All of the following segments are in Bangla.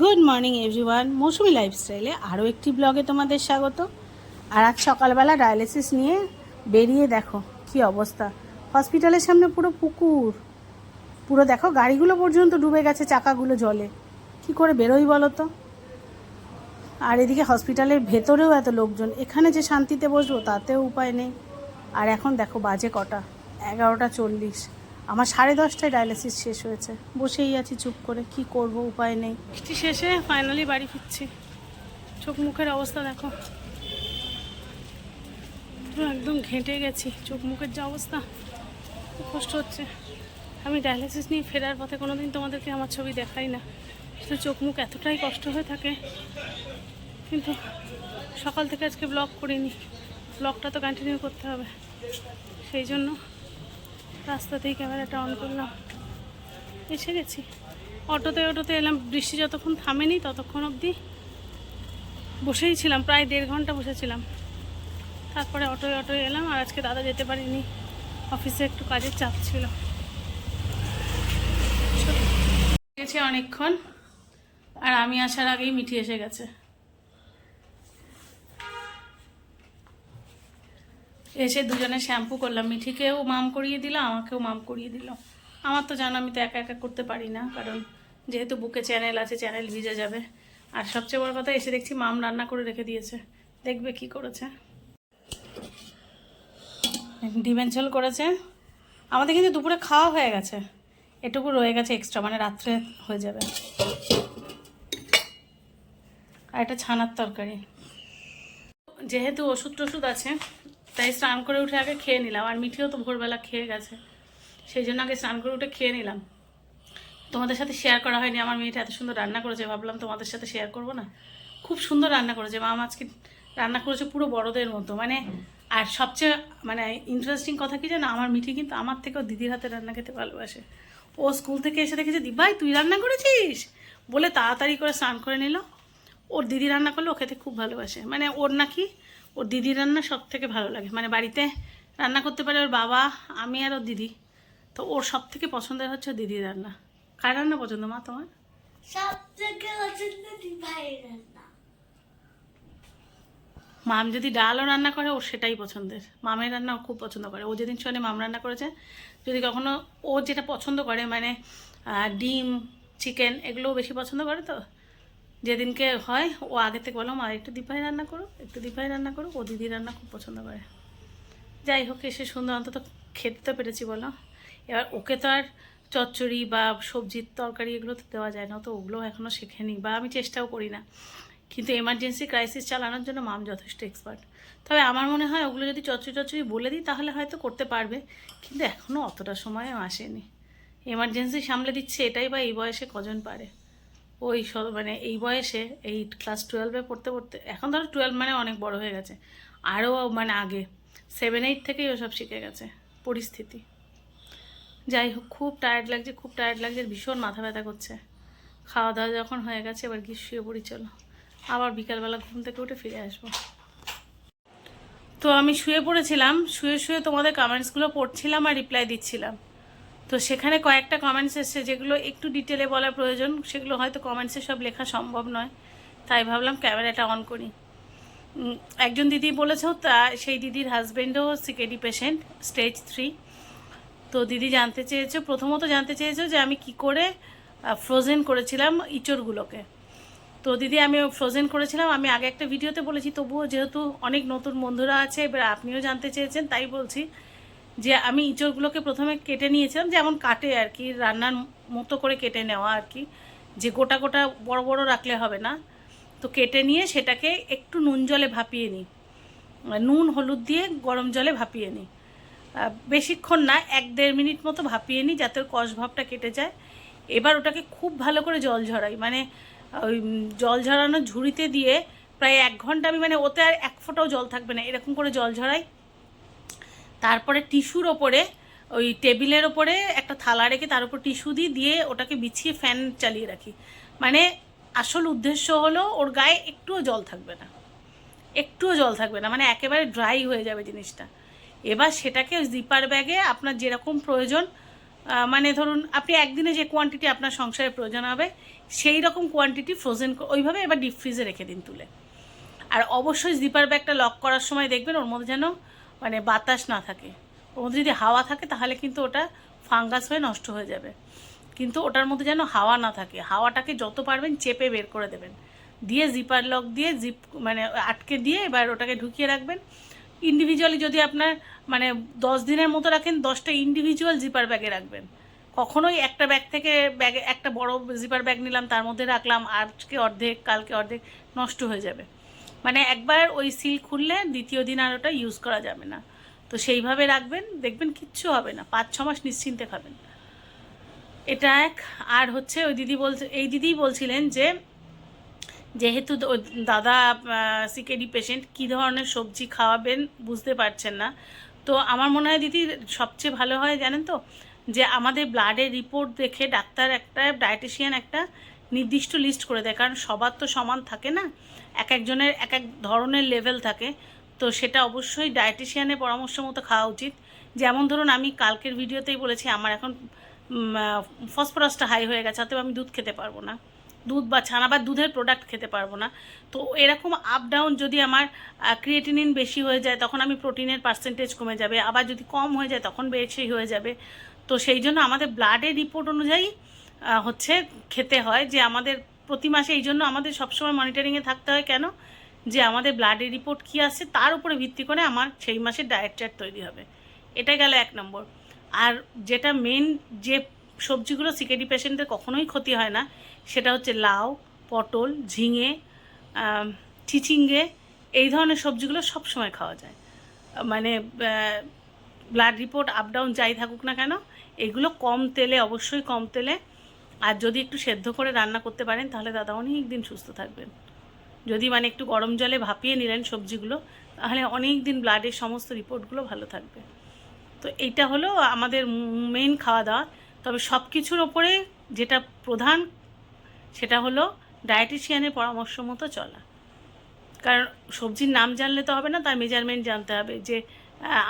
গুড মর্নিং এভরিওয়ান মৌসুমি লাইফস্টাইলে আরও একটি ব্লগে তোমাদের স্বাগত। আর আজ সকালবেলা ডায়ালিসিস নিয়ে বেরিয়ে দেখো কি অবস্থা। হসপিটালের সামনে পুরো পুকুর। পুরো দেখো, গাড়িগুলো পর্যন্ত ডুবে গেছে, চাকাগুলো জলে। কি করে বেরোই বলো তো আর এদিকে হসপিটালের ভেতরেও এত লোকজন। এখানে যে শান্তিতে বসবো, তাতেও উপায় নেই। আর এখন দেখো, বাজে কটা। এগারোটা চল্লিশ। আমার সাড়ে দশটায় ডায়ালিসিস শেষ হয়েছে। বসেই আছি চুপ করে, কি করব, উপায় নেই। বৃষ্টি শেষে ফাইনালি বাড়ি ফিরছি। চোখ মুখের অবস্থা দেখো। একদম ঘেঁটে গেছি, চোখ মুখের যে অবস্থা। কষ্ট হচ্ছে। আমি ডায়ালিসিস নিয়ে ফেরার পথে কোনো দিন তোমাদেরকে আমার ছবি দেখাই না। শুধু চোখ মুখ এতটাই কষ্ট হয়ে থাকে। কিন্তু সকাল থেকে আজকে ব্লগ করিনি। ব্লগটা তো কন্টিনিউ করতে হবে। সেই জন্য রাস্তাতেই ক্যামেরাটা অন করলাম। এসে গেছি। অটোতে অটোতে এলাম, বৃষ্টি যতক্ষণ থামেনি ততক্ষণ অবধি বসেই ছিলাম, প্রায় দেড় ঘণ্টা বসেছিলাম। তারপরে অটোয় অটোয় এলাম আর আজকে দাদা যেতে পারিনি। অফিসে একটু কাজের চাপ ছিল। গেছে অনেকক্ষণ আর আমি আসার আগেই মিঠি এসে গেছে। এসে দুজনে শ্যাম্পু করলাম, মিঠিকেও মাম করিয়ে দিল, আমাকেও মাম করিয়ে দিল। আমার তো জানো, আমি তো একা একা করতে পারি না, কারণ যেহেতু বুকে চ্যানেল আছে, চ্যানেল ভিজে যাবে। আর সবচেয়ে বড় কথা, এসে দেখছি মাম রান্না করে রেখে দিয়েছে। দেখবে কি করেছে। ডিমের করেছে। আমাদের কিন্তু দুপুরে খাওয়া হয়ে গেছে। এটুকু রয়ে গেছে এক্সট্রা মানে রাত্রে হয়ে যাবে। আর এটা ছানার তরকারি। যেহেতু ওষুধ টষুধ আছে তাই স্নান করে উঠে আগে খেয়ে নিলাম। আর মিঠিও তো ভোরবেলা খেয়ে গেছে। সেই জন্য আগে স্নান করে উঠে খেয়ে নিলাম। তোমাদের সাথে শেয়ার করা হয়নি। আমার মেয়েটা এত সুন্দর রান্না করেছে, ভাবলাম তোমাদের সাথে শেয়ার করব না। খুব সুন্দর রান্না করেছে। মা আজকে রান্না করেছে পুরো বড়দের মতো। মানে আর সবচেয়ে মানে ইন্টারেস্টিং কথা কি জানো? আমার মিঠি কিন্তু আমার থেকেও দিদির হাতে রান্না খেতে ভালোবাসে। ও স্কুল থেকে এসে দেখেছে দি ভাই, তুই রান্না করেছিস? বলে তাড়াতাড়ি করে স্নান করে নিল। ওর দিদি রান্না করলে ও খেতে খুব ভালোবাসে। মানে ওর নাকি ওর দিদির রান্না সব থেকে ভালো লাগে। মানে বাড়িতে রান্না করতে পারে ওর বাবা আমি আর ওর দিদি। তো ওর সব থেকে পছন্দের হচ্ছে দিদির রান্না। কার রান্না পছন্দ মা তোমার? সব থেকে পছন্দ ভাই রান্না। মাম যদি ডালও রান্না করে ওর সেটাই পছন্দের। মামের রান্না ও খুব পছন্দ করে। ও যেদিন শোনে মাম রান্না করেছে যদি কখনো ও যেটা পছন্দ করে মানে ডিম চিকেন এগুলোও বেশি পছন্দ করে তো? যেদিনকে হয়, ও আগে থেকে বলো, মা, একটু দীপাই রান্না করো, একটু দীপাই রান্না করো। ও দিদি রান্না খুব পছন্দ করে। যাই হোক, এসে সুন্দর অন্তত খেতে তো পেরেছি, বলো। এবার ওকে তো আর চচ্চড়ি বা সবজির তরকারি এগুলো তো দেওয়া যায় না তো ওগুলো এখনও শেখেনি বা আমি চেষ্টাও করি না। কিন্তু এমার্জেন্সি ক্রাইসিস চালানোর জন্য মাম যথেষ্ট এক্সপার্ট তবে আমার মনে হয় ওগুলো যদি চচ্চড়ি চচ্চড়ি বলে দিই, তাহলে হয়তো করতে পারবে। কিন্তু এখনও অতটা সময় আসেনি। এমার্জেন্সি সামলে দিচ্ছে, এটাই বা এই বয়সে কজন পারে? ওই মানে এই বয়সে, এই ক্লাস টুয়েলভে পড়তে পড়তে, এখন ধরো টুয়েলভ মানে অনেক বড় হয়ে গেছে। আরও মানে আগে সেভেন এইট থেকেই ওসব শিখে গেছে পরিস্থিতি। যাই হোক, খুব টায়ার্ড লাগছে, খুব টায়ার্ড লাগছে, ভীষণ মাথা ব্যথা করছে। খাওয়া দাওয়া যখন হয়ে গেছে, এবার গিয়ে শুয়ে পড়ি, চলো। আবার বিকালবেলা ঘুম থেকে উঠে ফিরে আসব। তো আমি শুয়ে পড়েছিলাম, শুয়ে শুয়ে তোমাদের কমেন্টসগুলো পড়ছিলাম আর রিপ্লাই দিচ্ছিলাম। তো সেখানে কয়েকটা কমেন্টস এসছে যেগুলো একটু ডিটেলে বলার প্রয়োজন। সেগুলো হয়তো কমেন্টসে সব লেখা সম্ভব নয়। তাই ভাবলাম ক্যামেরাটা অন করি। একজন দিদি বলেছেও তা, সেই দিদির হাজব্যান্ডও সিকেডি পেশেন্ট স্টেজ থ্রি তো দিদি জানতে চেয়েছে, প্রথমত জানতে চেয়েছে যে আমি কি করে ফ্রোজেন করেছিলাম ইঁচড়গুলোকে। তো দিদি, আমি ফ্রোজেন করেছিলাম। আমি আগে একটা ভিডিওতে বলেছি, তবুও যেহেতু অনেক নতুন বন্ধুরা আছে, এবার আপনিও জানতে চেয়েছেন, তাই বলছি। যে আমি ইঁচড়গুলোকে প্রথমে কেটে নিয়েছিলাম, যেমন কাটে আর কি, রান্নার মতো করে কেটে নেওয়া আর কি। যে গোটা গোটা বড় বড় রাখলে হবে না। তো কেটে নিয়ে সেটাকে একটু নুন জলে ভাপিয়ে নিই। নুন, হলুদ দিয়ে গরম জলে ভাপিয়ে নিই। বেশিক্ষণ না, এক দেড় মিনিট মতো ভাপিয়ে নিই যাতে কষ ভাবটা কেটে যায়। এবার ওটাকে খুব ভালো করে জল ঝরাই। মানে ওই জল ঝরানো ঝুড়িতে দিয়ে প্রায় এক ঘণ্টা আমি মানে ওতে আর এক ফোঁটাও জল থাকবে না। এরকম করে জল ঝরাই। তারপরে টিস্যুর ওপরে, ওই টেবিলের ওপরে একটা থালা রেখে তার উপর টিস্যু দিয়ে দিয়ে ওটাকে বিছিয়ে ফ্যান চালিয়ে রাখি। মানে আসল উদ্দেশ্য হলো ওর গায়ে একটুও জল থাকবে না। একটুও জল থাকবে না মানে একেবারে ড্রাই হয়ে যাবে জিনিসটা। এবার সেটাকে জিপার ব্যাগে আপনার যেরকম প্রয়োজন মানে ধরুন আপনি একদিনে যে কোয়ান্টিটি আপনার সংসারে প্রয়োজন হবে, সেই রকম কোয়ান্টিটি ফ্রোজেন ওইভাবে এবার ডিপ ফ্রিজে রেখে দিন তুলে। আর অবশ্যই জিপার ব্যাগটা লক করার সময় দেখবেন ওর মধ্যে যেন মানে বাতাস না থাকে। ওর মধ্যে যদি হাওয়া থাকে, তাহলে কিন্তু ওটা ফাঙ্গাস হয়ে নষ্ট হয়ে যাবে। কিন্তু ওটার মধ্যে যেন হাওয়া না থাকে। হাওয়াটাকে যত পারবেন চেপে বের করে দেবেন। দিয়ে জিপার লক দিয়ে জিপ মানে আটকে দিয়ে এবার ওটাকে ঢুকিয়ে রাখবেন। ইন্ডিভিজুয়ালি যদি আপনার মানে দশ দিনের মতো রাখেন, দশটা ইন্ডিভিজুয়াল জিপার ব্যাগে রাখবেন। কখনোই একটা ব্যাগ থেকে ব্যাগে একটা বড় জিপার ব্যাগ নিলাম, তার মধ্যে রাখলাম, আজকে অর্ধেক, কালকে অর্ধেক নষ্ট হয়ে যাবে। মানে একবার ওই সিল খুললে দ্বিতীয় দিন আর ওটা ইউজ করা যাবে না। তো সেইভাবে রাখবেন, দেখবেন কিচ্ছু হবে না, পাঁচ, ছ মাস নিশ্চিন্তে খাবেন। এটা এক, আর হচ্ছে ওই দিদি বলছে, এই দিদিই বলছিলেন যে, যেহেতু দাদা সিকেডি পেশেন্ট কী ধরনের সবজি খাওয়াবেন বুঝতে পারছেন না। তো আমার মনে হয় দিদি সবচেয়ে ভালো হয় জানেন তো, যে আমাদের ব্লাডের রিপোর্ট দেখে ডাক্তার একটা ডায়েটিশিয়ান একটা নির্দিষ্ট লিস্ট করে দেয়, কারণ সবার তো সমান থাকে না। এক একজনের এক এক ধরনের লেভেল থাকে। তো সেটা অবশ্যই ডায়েটিশিয়ানের পরামর্শ মতো খাওয়া উচিত। যেমন ধরুন, আমি কালকের ভিডিওতেই বলেছি, আমার এখন ফসফরাসটা হাই হয়ে গেছে, অতএব আমি দুধ খেতে পারব না। দুধ বা ছানা বা দুধের প্রোডাক্ট খেতে পারব না। তো এরকম আপ ডাউন যদি আমার ক্রিয়েটিনিন বেশি হয়ে যায়, তখন আমি প্রোটিনের পার্সেন্টেজ কমে যাবে। আবার যদি কম হয়ে যায়, তখন বেশি হয়ে যাবে। তো সেই জন্য আমাদের ব্লাডের রিপোর্ট অনুযায়ী হচ্ছে খেতে হয় যে আমাদের প্রতি মাসে এই জন্য আমাদের সবসময় মনিটরিংয়ে থাকতে হয়। কেন? যে আমাদের ব্লাডের রিপোর্ট কী আসছে, তার উপরে ভিত্তি করে আমার সেই মাসের ডায়েট চার্ট তৈরি হবে। এটা গেল এক নম্বর। আর যেটা মেন যে সবজিগুলো সিকেডি পেশেন্টদের কখনোই ক্ষতি হয় না, সেটা হচ্ছে লাউ, পটল, ঝিঙে চিচিঙ্গে, এই ধরনের সবজিগুলো সব সময় খাওয়া যায়। মানে ব্লাড রিপোর্ট আপ ডাউন যাই থাকুক না কেন, এগুলো কম তেলে, অবশ্যই কম তেলে আর যদি একটু সেদ্ধ করে রান্না করতে পারেন, তাহলে দাদা অনেক দিন সুস্থ থাকবেন। যদি মানে একটু গরম জলে ভাপিয়ে নিলেন সবজিগুলো, তাহলে অনেক দিন ব্লাডের সমস্ত রিপোর্টগুলো ভালো থাকবে। তো এইটা হলো আমাদের মেন খাওয়া দাওয়া তবে সব কিছুর ওপরে যেটা প্রধান, সেটা হলো ডায়েটিশিয়ানের পরামর্শ মতো চলা। কারণ সবজির নাম জানলে তো হবে না, তার মেজারমেন্ট জানতে হবে যে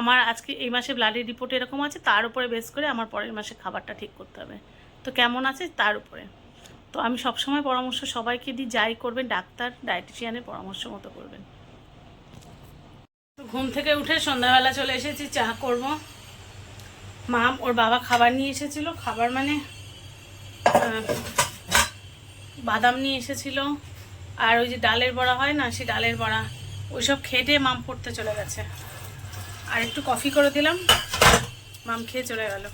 আমার আজকে এই মাসে ব্লাডের রিপোর্ট এরকম আছে, তার উপরে বেস করে আমার পরের মাসে খাবারটা ঠিক করতে হবে। তো কেমন আছে? তার উপরে। তো আমি সবসময় পরামর্শ সবাইকে দিই, যাই করবেন, ডাক্তার, ডায়েটিশিয়ানের পরামর্শ মতো করবেন। তো ঘুম থেকে উঠে সন্ধ্যাবেলা চলে এসেছি, চা করব। মা ওর বাবা খাবার নিয়ে এসেছিল। খাবার মানে বাদাম নিয়ে এসেছিল। আর ওই যে ডালের বড়া হয় না, সেই ডালের বড়া, ওইসব খেটে মাম পড়তে চলে গেছে। আর একটু কফি করে দিলাম, মাম খেয়ে চলে গেল।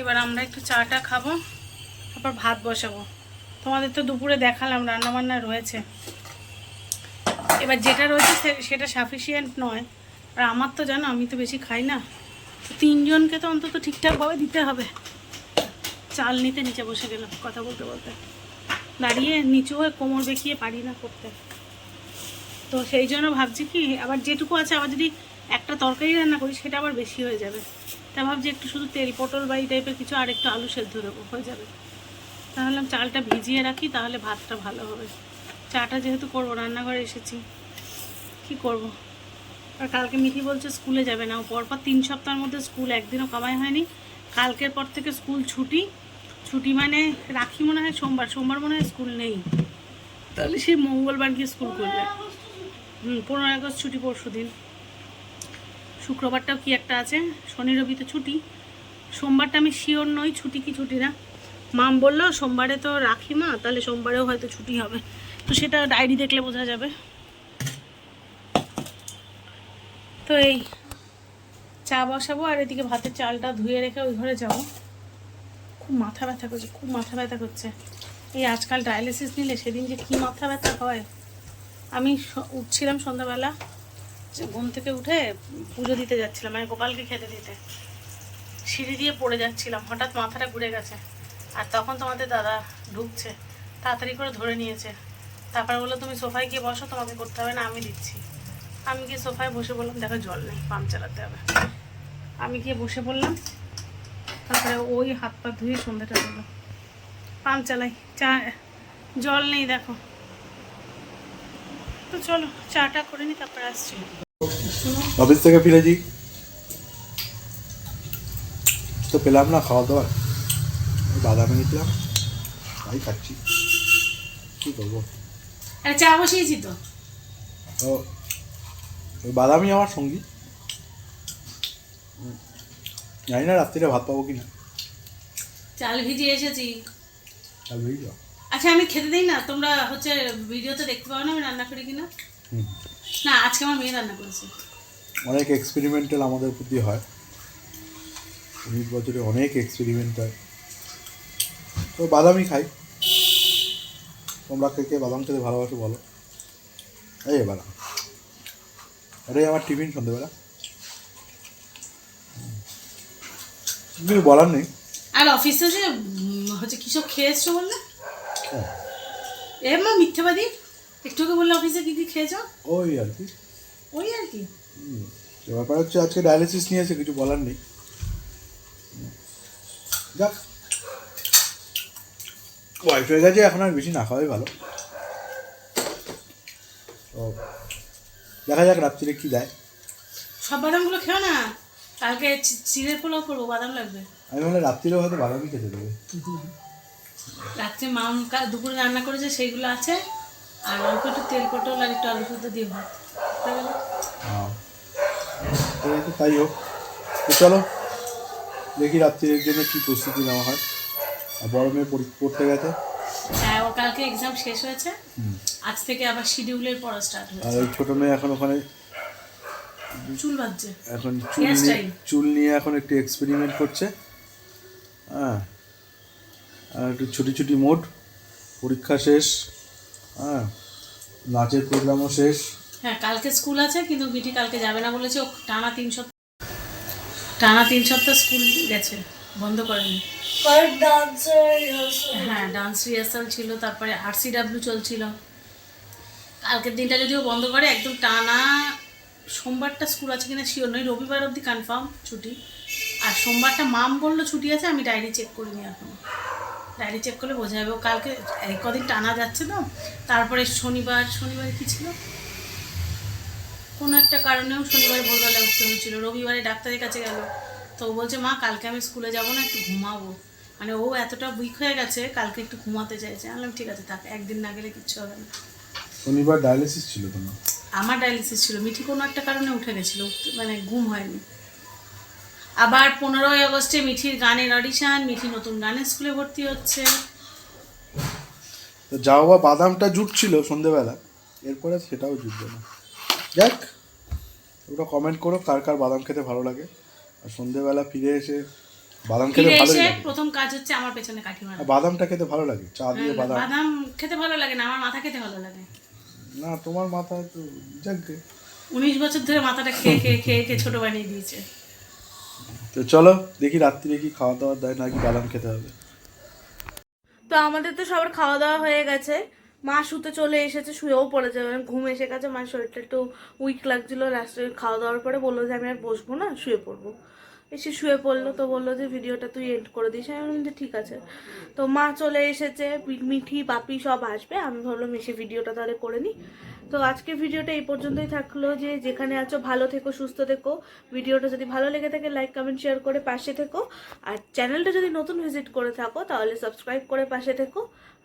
এবার আমরা একটু চাটা খাব, তারপর ভাত বসাবো। তোমাদের তো দুপুরে দেখালাম, রান্নাবান্না রয়েছে। এবার যেটা রয়েছে সেটা সাফিসিয়েন্ট নয়। আর আমার তো জানো, আমি তো বেশি খাই না। তিনজনকে তো অন্তত ঠিকঠাকভাবে দিতে হবে। চাল নিতে নিচে বসে গেলাম, কথা বলতে বলতে। দাঁড়িয়ে নিচু হয়ে কোমর বেঁকিয়ে পারি না করতে। তো সেই জন্য ভাবছি কি, আবার যেটুকু আছে, আবার যদি একটা তরকারি রান্না করি, সেটা আবার বেশি হয়ে যাবে। তা ভাবছি একটু শুধু তেল, পটল বা এই টাইপের কিছু আর একটু আলু সেদ্ধ দেবো, হয়ে যাবে। তাহলে চালটা ভিজিয়ে রাখি, তাহলে ভাতটা ভালো হবে। চাটা যেহেতু করব, রান্নাঘরে এসেছি, কি করব? আর কালকে মিঠি বলছে স্কুলে যাবে না পরপর তিন সপ্তাহের মধ্যে স্কুল, একদিনও কামাই হয়নি। কালকের পর থেকে স্কুল ছুটি ছুটি মানে রাখি মনে হয় সোমবার সোমবার মনে হয় স্কুল নেই। তাহলে সে মঙ্গলবার গিয়ে স্কুল করবে। হুম পনেরো আগস্ট ছুটি পরশু দিন শুক্রবারটাও কি একটা আছে? শনি রবি তো ছুটি। সোমবারটা আমি শিওর নই, ছুটি কি ছুটি না। মাম বলল, সোমবারে তো রাখি মা, তাহলে সোমবারেও হয়তো ছুটি হবে। তো সেটা ডায়েরি দেখলে বোঝা যাবে। তো এই চা বসাবো আর এদিকে ভাতের চালটা ধুয়ে রেখে ওই ঘরে যাব। খুব মাথা ব্যথা করছে, খুব মাথা ব্যথা করছে। এই আজকাল ডায়ালিসিস নিলে সেদিন যে কী মাথা ব্যথা হয়। আমি উঠছিলাম সন্ধ্যাবেলা ঘুম থেকে উঠে পুজো দিতে যাচ্ছিলাম মানে গোপালকে খেতে দিতে। সিঁড়ি দিয়ে পড়ে যাচ্ছিলাম, হঠাৎ মাথাটা ঘুরে গেছে। আর তখন তোমাদের দাদা ঢুকছে, তাড়াতাড়ি করে ধরে নিয়েছে। তারপরে বলল, তুমি সোফায় গিয়ে বসো, তোমাকে করতে হবে না, আমি দিচ্ছি। আমি গিয়ে সোফায় বসে বললাম, দেখো, জল নেই, পাম্প চালাতে হবে। আমি গিয়ে বসে পড়লাম তারপরে ওই হাত পা ধুয়ে সন্ধ্যাটা দিল। পাম্প চালাই, চা, জল নেই, দেখো। তো চলো চাটা করে নি তারপরে আসছি। অফিস থেকে ফিরেছি তো পেলাম না খাওয়া দাওয়া। ওই বাদাম এনেছিলাম তাই খাচ্ছি। কী করব চা বসিয়েছি তো। তো ওই বাদামই আমার সঙ্গী। জানি না রাত্রিরে ভাত পাবো কি না চাল ভিজিয়ে এসেছি। চাল যাও আচ্ছা আমি খেতে দিই না? তোমরা হচ্ছে ভিডিওতে দেখতে পাও না আমি রান্না করি কিনা? না আজকে আমার মেয়ে রান্না করেছে। অনেক এক্সপেরিমেন্টাল আমাদের প্রতি হয়। উনিশ বছরে অনেক এক্সপেরিমেন্ট হয় তো বাদামই খাই। তোমরা কে কে বাদাম খেতে ভালোবাসো বলো। এই বাদাম। এটাই আমার টিফিন সন্ধ্যেবেলা কিছু বলার নেই। আর অফিসে যে হচ্ছে কিসব খেয়ে এসছো বললে? এ মা মিথ্যাবাদী? একটু আগে বললে অফিসে কি কি খেয়েছো? ওই আর কি। ওই আর কি? ব্যাপার হচ্ছে আজকে ডায়ালিসিস নিয়েছে কিছু বলার নেই। যাক। হয়ে গেছে এখন আর বেশি না খাওয়াই ভালো। তো দেখা যাক রাত্রিরে কি দেয়। সব বাদামগুলো খেও না? কালকে চিড়ের পোলাও করব বাদাম লাগবে। আমি ভাবলাম রাত্রিরেও হয়তো বাদামই খেতে দেবে। রাত্রে কা- দুপুরে রান্না করেছে সেইগুলো আছে। আর অল্প একটু তেল পটল আর একটু আলু সুদ্ধ দিয়ে ভাত। তাই হোক। চলো দেখি রাত্রির জন্য কী প্রস্তুতি নেওয়া হয়। আর বড় মেয়ে পড়তে গেছে। হ্যাঁ ও কালকে এক্সাম শেষ হয়েছে। আজ থেকে আবার শিডিউলের পড়া স্টার্ট আর হয়েছে ওই ছোটো মেয়ে এখন ওখানে চুল বাজছে এখন চুল নিয়ে চুল নিয়ে এখন একটু এক্সপেরিমেন্ট করছে। হ্যাঁ। আর একটু ছুটি ছুটি মোড পরীক্ষা শেষ হ্যাঁ নাচের প্রোগ্রামও শেষ। হ্যাঁ কালকে স্কুল আছে কিন্তু বিটি কালকে যাবে না বলেছে ও টানা তিন সপ্তাহ টানা তিন সপ্তাহ স্কুল গেছে বন্ধ করেনি। হ্যাঁ ডান্স রিহার্সাল ছিল তারপরে আরসিডাব্লিউ চলছিল। কালকের দিনটা যদিও বন্ধ করে একদম টানা সোমবারটা স্কুল আছে কিনা শিওর নয় রবিবার অবধি কনফার্ম ছুটি। আর সোমবারটা মাম বলল ছুটি আছে আমি ডায়েরি চেক করিনি এখন। ডায়েরি চেক করলে বোঝা যাবে। কালকে কদিন টানা যাচ্ছে তো তারপরে শনিবার শনিবার কি ছিল? কোনো একটা কারণেও শনিবার ভোরবেলা উঠতে হয়েছিল। রবিবারে ডাক্তারের কাছে গেল। তো ও বলছে মা কালকে আমি স্কুলে যাব না একটু ঘুমাবো। মানে ও এতটা উইক হয়ে গেছে কালকে একটু ঘুমাতে চাইছে। আমি ঠিক আছে থাক একদিন না গেলে কিচ্ছু হবে না। শনিবার ডায়ালিসিস ছিল তোমার? আমার ডায়ালিসিস ছিল। মিঠি কোনো একটা কারণে উঠে গেছিল। মানে ঘুম হয়নি। আবার পনেরোই আগস্টে মিঠির গানের অডিশন মিঠি নতুন গানের স্কুলে ভর্তি হচ্ছে। তো যাও বা বাদামটা জুটছিল সন্ধেবেলা এরপরে সেটাও জুটবে না। যাক ওটা কমেন্ট করো কার কার বাদাম খেতে ভালো লাগে। আর সন্ধেবেলা ফিরে এসে বাদাম খেতে এসে লাগে। প্রথম কাজ হচ্ছে আমার পেছনে কাঠি মারা বাদামটা খেতে ভালো লাগে চা দিয়ে বাদাম। বাদাম। খেতে ভালো লাগে না আমার মাথা খেতে ভালো লাগে। না তোমার মাথায় তো যাক। উনিশ বছর ধরে মাথাটা খেয়ে খেয়ে খেয়ে খেয়ে ছোট বানিয়ে দিয়েছে। তো চলো, দেখি রাত্রিরে কি খাওয়া দাওয়া দেয় নাকি বাদাম খেতে হবে। তো আমাদের তো সবার খাওয়া দাওয়া হয়ে গেছে। মা শুতে চলে এসেছে, শুয়েও পড়ে যাবে ঘুম এসে গেছে মায়ের শরীরটা একটু উইক লাগছিল। লাস্টে খাওয়া দাওয়ার পরে বলল যে আমি আর বসবো না, শুয়ে পড়ব। এসে শুয়ে পড়ল তো বলল যে ভিডিওটা তুই এন্ড করে দিস। আমি বললাম যে ঠিক আছে। তো মা চলে এসেছে মিঠি বাপি সব আসবে। আমি ভাবলাম এসে ভিডিওটা তাহলে করে নিই তো আজকে ভিডিওটা এই পর্যন্তই থাকল যে যেখানে আছো ভালো থেকো, সুস্থ থেকো। ভিডিওটা যদি ভালো লেগে থাকে লাইক কমেন্ট শেয়ার করে পাশে থেকো। আর চ্যানেলটা যদি নতুন ভিজিট করে থাকো, তাহলে সাবস্ক্রাইব করে পাশে থেকো।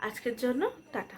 আজকের জন্য টাটা।